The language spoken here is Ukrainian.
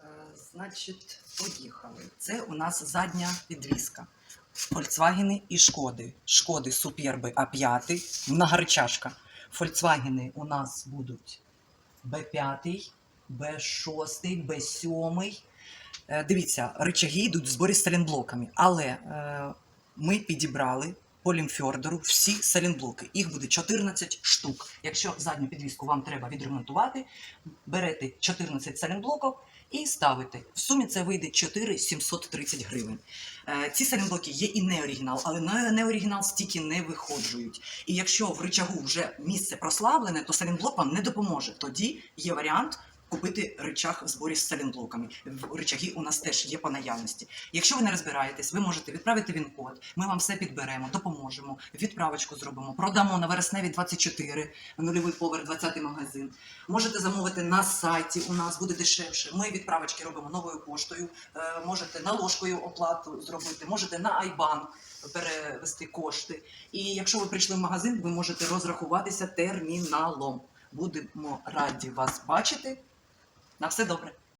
Е, Значить, поїхали. Це у нас задня підвіска. Volkswagen і Шкоди. Шкоди Суперби А5, многорычажка. Volkswagen у нас будуть Б5, Б6, Б7. Е, Дивіться, рычаги йдуть в зборі з салінблоками, але е, ми підібрали по лімфьордеру всі салінблоки. Їх буде 14 штук. Якщо задню підвіску вам треба відремонтувати, берете 14 салінблоків і ставите. В сумі це вийде 4730 гривень. Е, Ці салінблоки є і не оригінал, але на не оригінал стільки не виходжують. І якщо в рычагу вже місце прослаблене, то салінблок вам не допоможе. Тоді є варіант. Купити рычаг в зборі з салінблоками. Рычаги у нас теж є по наявності. Якщо ви не розбираєтесь, ви можете відправити він-код. Ми вам все підберемо, допоможемо, відправочку зробимо, продамо на вересневі 24, нульовий поверх, 20 магазин. Можете замовити на сайті. У нас буде дешевше. Ми відправочки робимо новою поштою. Е, Можете наложкою оплату зробити, можете на Айбан перевести кошти. І якщо ви прийшли в магазин, ви можете розрахуватися терміналом. Будемо раді вас бачити. На все добре.